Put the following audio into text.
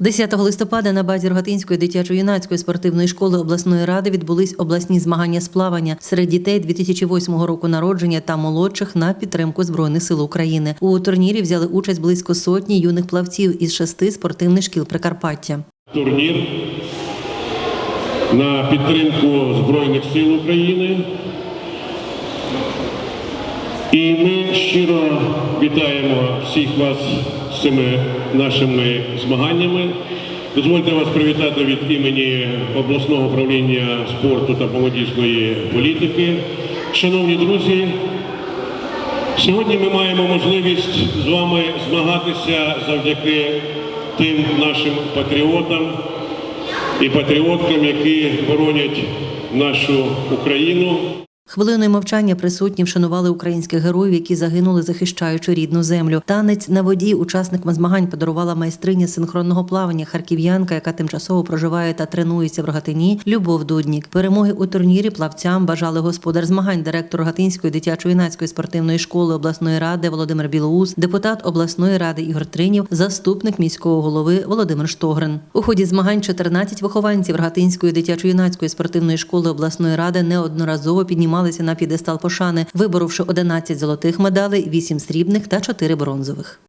10 листопада на базі Рогатинської дитячо-юнацької спортивної школи обласної ради відбулись обласні змагання з плавання серед дітей 2008 року народження та молодших на підтримку збройних сил України. У турнірі взяли участь близько сотні юних плавців із шести спортивних шкіл Прикарпаття. турнір на підтримку Збройних сил України. І ми щиро вітаємо всіх вас з цими нашими змаганнями. Дозвольте вас привітати від імені обласного управління спорту та молодіжної політики. Шановні друзі, Сьогодні ми маємо можливість з вами змагатися завдяки тим нашим патріотам і патріоткам, які боронять нашу Україну. Хвилиною мовчання присутні вшанували українських героїв, які загинули, захищаючи рідну землю. Танець на воді учасникам змагань подарувала майстриня синхронного плавання харків'янка, яка тимчасово проживає та тренується в Рогатині. Любов Дуднік. Перемоги у турнірі плавцям бажали господар змагань, директор Рогатинської дитячо-юнацької спортивної школи обласної ради Володимир Білоус, депутат обласної ради Ігор Тринів, заступник міського голови Володимир Штогрин. У ході змагань 14 вихованців Рогатинської дитячо-юнацької спортивної школи обласної ради неодноразово піднімалися на п'єдестал пошани, виборовши 11 золотих медалей, 8 срібних та 4 бронзових.